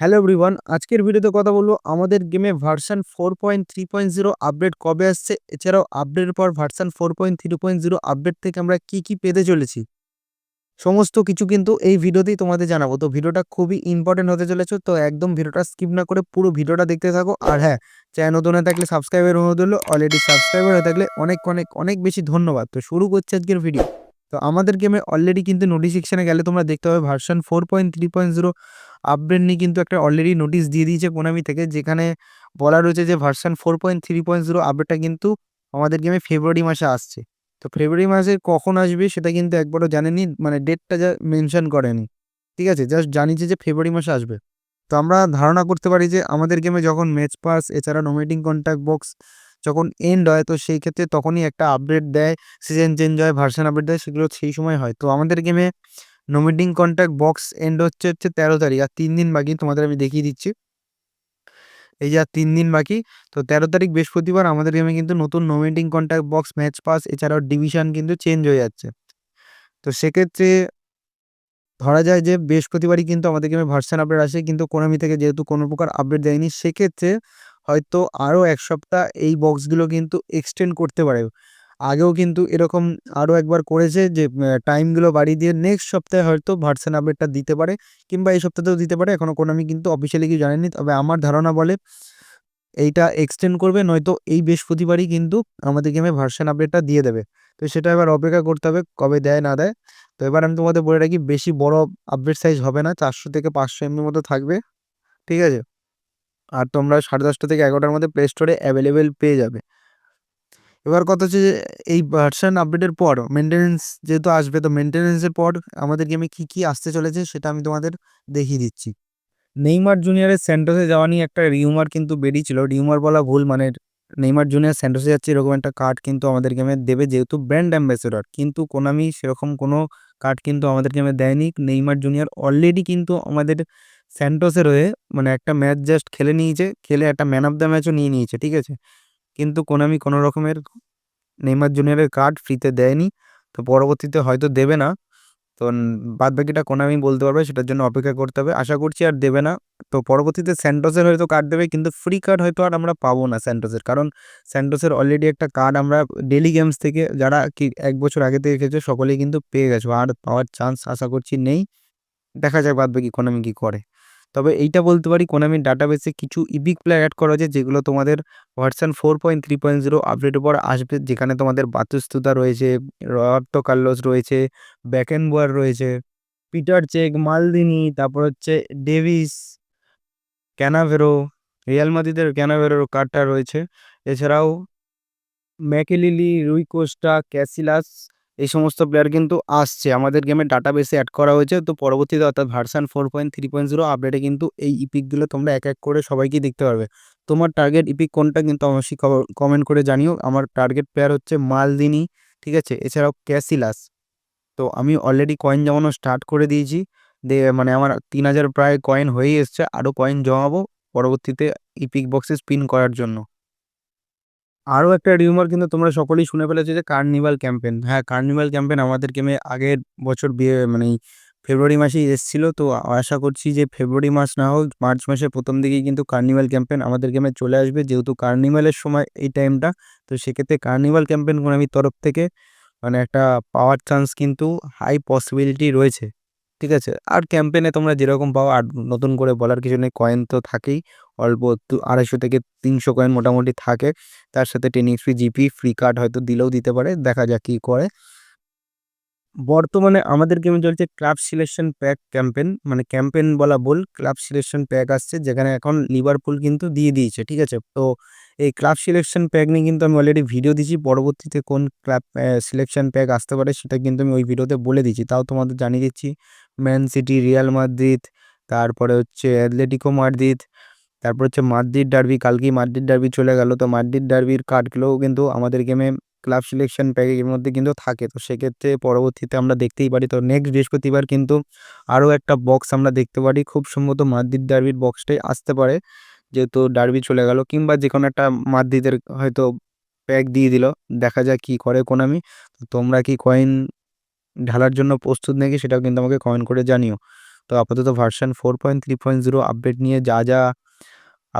Hello everyone আজকের ভিডিওতে কথা বলব আমাদের গেমে version four point three point zero update কবে আসছে? এছাড়াও আপডেটের পর version four point three point zero update থেকে আমরা কি কি পেতে চলেছি? সমস্ত কিছু কিন্তু এই ভিডিওতেই তোমাদের জানাব। তো ভিডিওটা খুবই ইম্পর্টেন্ট হতে চলেছে, তো একদম ভিডিওটা স্কিপ না করে পুরো ভিডিওটা দেখতে থাকো। আর হ্যাঁ চ্যানেল নতুন হয়ে থাকলে সাবস্ক্রাইবার অনুরোধ হলো অলরেডি সাবস্ক্রাইবার হয়ে থাকলে অনেক অনেক অনেক বেশি ধন্যবাদ। তো শুরু করছি আজকের ভিডিও তো আমাদের গেমে অলরেডি কিন্তু নোটিফিকেশনে গেলে তোমরা দেখতে পাবে version four point three point zero update নিয়ে কিন্তু একটা অলরেডি নোটিশ দিয়ে দিয়েছে কোনামি থেকে, যেখানে বলা রয়েছে যে version four point three point zero আপডেটটা কিন্তু আমাদের গেমে ফেব্রুয়ারি মাসে আসছে। তো ফেব্রুয়ারি মাসে কখন আসবে সেটা কিন্তু একবারও জানেনি মানে ডেটটা যা মেনশন করেনি। ঠিক আছে জাস্ট জানিয়েছে যে ফেব্রুয়ারি মাসে আসবে। তো আমরা ধারণা করতে পারি যে আমাদের গেমে যখন ম্যাচ পাস এছাড়া নোমেটিং কন্ট্যাক্ট বক্স যখন এন্ড হয়, তো সেই ক্ষেত্রে তখনই একটা আপডেট দেয় সিজন চেঞ্জ হয় ভার্সন আপডেট দেয়, সেগুলো সেই সময় হয়। তো আমাদের গেমে নোমেটিং কন্ট্যাক্ট বক্স এন্ড হচ্ছে হচ্ছে তেরো তারিখ, আর তিন দিন বাকি তোমাদের আমি দেখিয়ে দিচ্ছি। এই যে আর তিন দিন বাকি, তো তেরো তারিখ বৃহস্পতিবার আমাদের গেমে কিন্তু নতুন nominating contract box match pass এছাড়াও ডিভিশন কিন্তু চেঞ্জ হয়ে যাচ্ছে। তো সেক্ষেত্রে ধরা যায় যে বৃহস্পতিবারই কিন্তু আমাদের গেমে ভার্সন আপডেট আসে, কিন্তু কোনামি থেকে যেহেতু কোনো প্রকার আপডেট দেয়নি, সেক্ষেত্রে হয়তো আরও এক সপ্তাহ এই বক্সগুলো কিন্তু এক্সটেন্ড করতে পারে। আগেও কিন্তু এরকম আরও একবার করেছে যে টাইমগুলো বাড়িয়ে দিয়ে নেক্সট সপ্তাহে হয়তো ভার্সন আপডেটটা দিতে পারে কিংবা এই সপ্তাহতেও দিতে পারে এখনও কোনো আমি কিন্তু অফিসিয়ালি কিছু জানিনি তবে আমার ধারণা বলে এইটা এক্সটেন্ড করবে, নয়তো এই বৃহস্পতিবারই কিন্তু আমাদের গেমে ভার্সন আপডেটটা দিয়ে দেবে। তো সেটা এবার অপেক্ষা করতে হবে, কবে দেয়, না দেয়। তো এবার আমি তোমাদের বলে রাখি, বেশি বড় আপডেট সাইজ হবে না, চারশো থেকে পাঁচশো এমবির মতো থাকবে। ঠিক আছে? আর তোমরা সাড়ে দশটা থেকে এগারোটার মধ্যে প্লে স্টোরে অ্যাভেলেবেল পেয়ে যাবে। এবার কথা হচ্ছে যে, এই ভার্সান আপডেটের পর মেনটেন্যান্স যেহেতু আসবে, তো মেনটেনেন্সের পর আমাদের গেমে কী কী আসতে চলেছে সেটা আমি তোমাদের দেখিয়ে দিচ্ছি। নেইমার জুনিয়রের স্যান্টোসে যাওয়া নিয়ে একটা রিউমার কিন্তু বেরিয়েছিল। রিউমার বলা ভুল মানে নেইমার জুনিয়র স্যান্টোসে যাচ্ছে এরকম একটা কার্ড কিন্তু আমাদের গেমে দেবে যেহেতু ব্র্যান্ড অ্যাম্বাসেডর কিন্তু কোনামি সেরকম কোনো কার্ড কিন্তু আমাদের গেমে দেয়নি। নেইমার জুনিয়র অলরেডি কিন্তু আমাদের স্যান্টোসের হয়ে মানে একটা ম্যাচ জাস্ট খেলে নিয়েছে, খেলে একটা ম্যান অফ দ্য ম্যাচও নিয়ে নিয়েছে, ঠিক আছে? কিন্তু কোনামি কোনো রকমের নেইমার জুনিয়রের কার্ড ফ্রিতে দেয়নি, তো পরবর্তীতে হয়তো দেবে না। তো বাদ বাকিটা কোনামি বলতে পারবে, সেটার জন্য অপেক্ষা করতে হবে। আশা করছি আর দেবে না। তো পরবর্তীতে স্যান্টোসের হয়তো কার্ড দেবে, কিন্তু ফ্রি কার্ড হয়তো আর আমরা পাবো না স্যান্টোসের, কারণ স্যান্টোসের অলরেডি একটা কার্ড আমরা ডেলি গেমস থেকে যারা কি এক বছর আগে থেকে খেয়েছে সকলেই কিন্তু পেয়ে গেছো। আর পাওয়ার চান্স আশা করছি নেই। দেখা যাক বাদ বাকি কোনামি কী করে। তবে এইটা বলতে পারি কোনামির ডাটাবেসে কিছু ইপিক প্লেয়ার অ্যাড করা হয়েছে, যেগুলো তোমাদের version four point three point zero আপডেটের পর আসবে, যেখানে তোমাদের বাতুস্তুতা রয়েছে রয়ার্তো কার্লোস রয়েছে ব্যাকেনবোয়ার রয়েছে পিটার চেক মালদিনি তারপর হচ্ছে ডেভিস ক্যানাভেরো রিয়াল মাদিদের ক্যানাভেরোর কার্ডটা রয়েছে। এছাড়াও ম্যাকেলিলি রুইকোস্টা ক্যাসিলাস এই সমস্ত প্লেয়ার কিন্তু আসছে। আমাদের গেমের ডাটাবেসে অ্যাড করা হয়েছে। তো পরবর্তীতে অর্থাৎ version four point three point zero আপডেটে কিন্তু এই ইপিকগুলো তোমরা এক এক করে সবাইকেই দেখতে পারবে। তোমার টার্গেট ইপিক কোনটা কিন্তু অবশ্যই কমেন্ট করে জানিও। আমার টার্গেট প্লেয়ার হচ্ছে মালদিনি, ঠিক আছে? এছাড়াও ক্যাসিলাস। তো আমি অলরেডি কয়েন জমানো স্টার্ট করে দিয়েছি। দিয়ে মানে আমার তিন হাজার প্রায় কয়েন হয়েই এসছে। আরও কয়েন জমাবো পরবর্তীতে ইপিক বক্সে স্পিন করার জন্য। আরও একটা রিউমার কিন্তু তোমরা সকলেই শুনে ফেলেছো যে কার্নিভাল ক্যাম্পেন হ্যাঁ কার্নিভাল ক্যাম্পেন আমাদের গেমে আগের বছর বিয়ে মানে ফেব্রুয়ারি মাসেই এসেছিল। তো আশা করছি যে ফেব্রুয়ারি মাস না হোক মার্চ মাসের প্রথম দিকেই কিন্তু কার্নিভাল ক্যাম্পেন আমাদের গেমে চলে আসবে। যেহেতু কার্নিভালের সময় এই টাইমটা তো সেক্ষেত্রে কার্নিভাল ক্যাম্পেন আমি তরফ থেকে মানে একটা পাওয়ার চান্স কিন্তু হাই পসিবিলিটি রয়েছে। ঠিক আছে? আর ক্যাম্পেনে তোমরা যেরকম পাও, আর নতুন করে বলার কিছু নেই কয়েন তো থাকেই। অল্প আড়াইশো থেকে তিনশো কয়েন মোটামুটি থাকে। তার সাথে ten XP GP free card হয়তো দিলেও দিতে পারে, দেখা যাক কী করে। বর্তমানে আমাদের গেমে চলছে ক্লাব সিলেকশন প্যাক ক্যাম্পেন মানে ক্যাম্পেন বলা বল ক্লাব সিলেকশন প্যাক আসছে, যেখানে এখন লিভারপুল কিন্তু দিয়ে দিয়েছে, ঠিক আছে? তো এই ক্লাব সিলেকশন প্যাক নিয়ে কিন্তু আমি অলরেডি ভিডিও দিয়েছি, পরবর্তীতে কোন ক্লাব সিলেকশন প্যাক আসতে পারে সেটা কিন্তু আমি ওই ভিডিওতে বলে দিচ্ছি তাও তোমাদের জানিয়ে দিচ্ছি। ম্যান সিটি রিয়াল মাদ্রিদ তারপরে হচ্ছে অ্যাথলেটিকো মাদ্রিদ তারপর হচ্ছে মাদ্রিদ ডার্বি কালকেই মাদ্রিদ ডার্বি চলে গেল। তো মাদ্রিদ ডার্বির কার্ডগুলোও কিন্তু আমাদের গেমে ক্লাব সিলেকশন প্যাকেজের মধ্যে কিন্তু থাকে। তো সেক্ষেত্রে পরবর্তীতে আমরা দেখতেই পারি। তো নেক্সট বৃহস্পতিবার কিন্তু আরও একটা বক্স আমরা দেখতে পারি। খুব সম্ভবত মাদ্রিদ ডার্বির বক্সটাই আসতে পারে। যেহেতু ডার্বি চলে গেল, কিংবা যে কোনো একটা মাদ্রিদের হয়তো প্যাক দিয়ে দিল। দেখা যাক কী করে কোনামি তোমরা কি কয়েন ঢালার জন্য প্রস্তুত নাকি সেটাও কিন্তু আমাকে কমেন্ট করে জানিও। তো আপাতত version four point three point zero update নিয়ে যা যা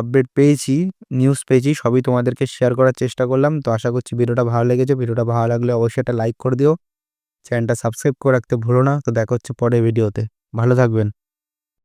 আপডেট পেয়েছি নিউজ পেয়েছি, সবই তোমাদেরকে শেয়ার করার চেষ্টা করলাম। তো আশা করছি ভিডিওটা ভালো লেগেছে। ভিডিওটা ভালো লাগলে অবশ্যই একটা লাইক করে দিও। চ্যানেলটা সাবস্ক্রাইব করে রাখতে ভুলো না। তো দেখা হচ্ছে পরে ভিডিওতে। ভালো থাকবেন।